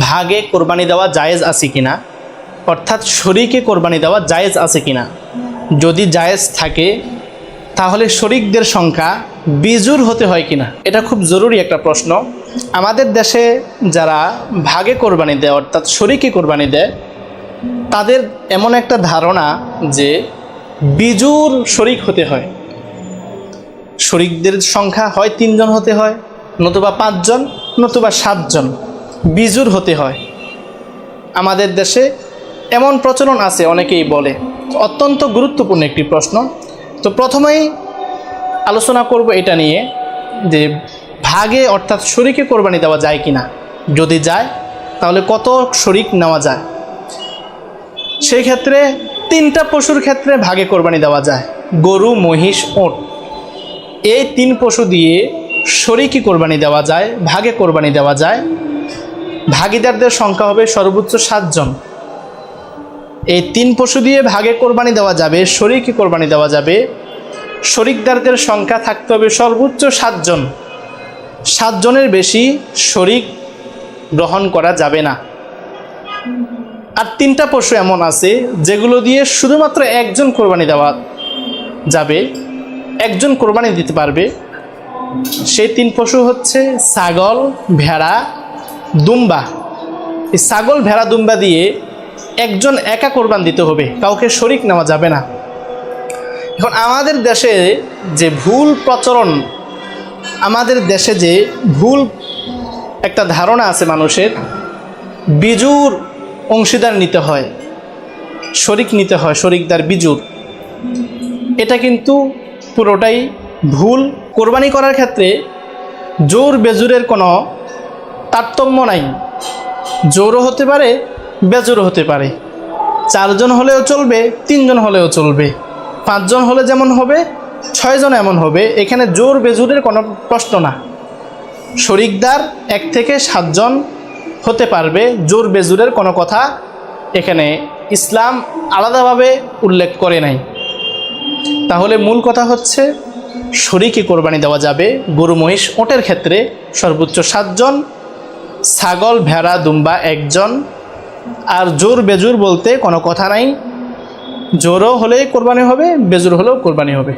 ভাগে কোরবানি দেওয়া জায়েজ আছে কিনা? অর্থাৎ শরিকে কোরবানি দেওয়া জায়েজ আছে কিনা? যদি জায়েজ থাকে, তাহলে শরিকদের সংখ্যা বিজুর হতে হয় কিনা? এটা খুব জরুরি একটা প্রশ্ন। আমাদের দেশে যারা ভাগে কোরবানি দেয়, অর্থাৎ শরিকে কোরবানি দেয়, তাদের এমন একটা ধারণা যে বিজুর শরিক হতে হয়। শরিকদের সংখ্যা হয় তিনজন হতে হয়, নতুবা পাঁচজন, নতুবা সাতজন। বিজুর হতে হয়। আমাদের দেশে এমন প্রচলন আছে, অনেকেই বলে। অত্যন্ত গুরুত্বপূর্ণ একটি প্রশ্ন। তো প্রথমেই আলোচনা করব এটা নিয়ে যে ভাগে অর্থাৎ শরিকে কোরবানি দেওয়া যায় কি না যদি যায়, তাহলে কত শরিক নেওয়া যায়? সেই ক্ষেত্রে তিনটা পশুর ক্ষেত্রে ভাগে কোরবানি দেওয়া যায়, গরু, মহিষ, ওট। এই তিন পশু দিয়ে শরিকি কোরবানি দেওয়া যায়, ভাগে কোরবানি দেওয়া যায়। ভাগিদারদের সংখ্যা হবে সর্বোচ্চ সাতজন এই তিন পশু দিয়ে ভাগে কোরবানি দেওয়া যাবে, শরিকি কোরবানি দেওয়া যাবে। শরিকদারদের সংখ্যা থাকতে হবে সর্বোচ্চ সাতজন সাতজনের বেশি শরিক গ্রহণ করা যাবে না। আর তিনটা পশু এমন আছে, যেগুলো দিয়ে শুধুমাত্র একজন কোরবানি দেওয়া যাবে, একজন কোরবানি দিতে পারবে। সেই তিন পশু হচ্ছে ছাগল, ভেড়া দুম্বা। এই ছাগল ভেড়া দুম্বা দিয়ে একজন একা কোরবান দিতে হবে, কাউকে শরিক নেওয়া যাবে না। এখন আমাদের দেশে যে ভুল প্রচলন, আমাদের দেশে যে ভুল একটা ধারণা আছে মানুষের, বিজুর অংশীদার নিতে হয়, শরিক নিতে হয়, শরিকদার বিজুর। এটা কিন্তু পুরোটাই ভুল কোরবানি করার ক্ষেত্রে জোর বেজুরের কোনো তারতম্য নাই। জোরও হতে পারে, বেজোরও হতে পারে। চারজন হলেও চলবে, তিনজন হলেও চলবে। পাঁচজন হলে যেমন হবে, ছয়জন এমন হবে। এখানে জোর বেজুরের কোনো প্রশ্ন না। শরিকদার এক থেকে সাতজন হতে পারবে, জোর বেজুরের কোনো কথা এখানে ইসলাম আলাদাভাবে উল্লেখ করে নাই। তাহলে মূল কথা হচ্ছে শরিকে কোরবানি দেওয়া যাবে। গরু মহিষ ওটের ক্ষেত্রে সর্বোচ্চ সাতজন ছাগল, ভেড়া, দুম্বা একজন। আর জোর বেজুর বলতে কোনো কথা নাই। জোরও হলেই কোরবানি হবে, বেজুর হলেও কোরবানি হবে।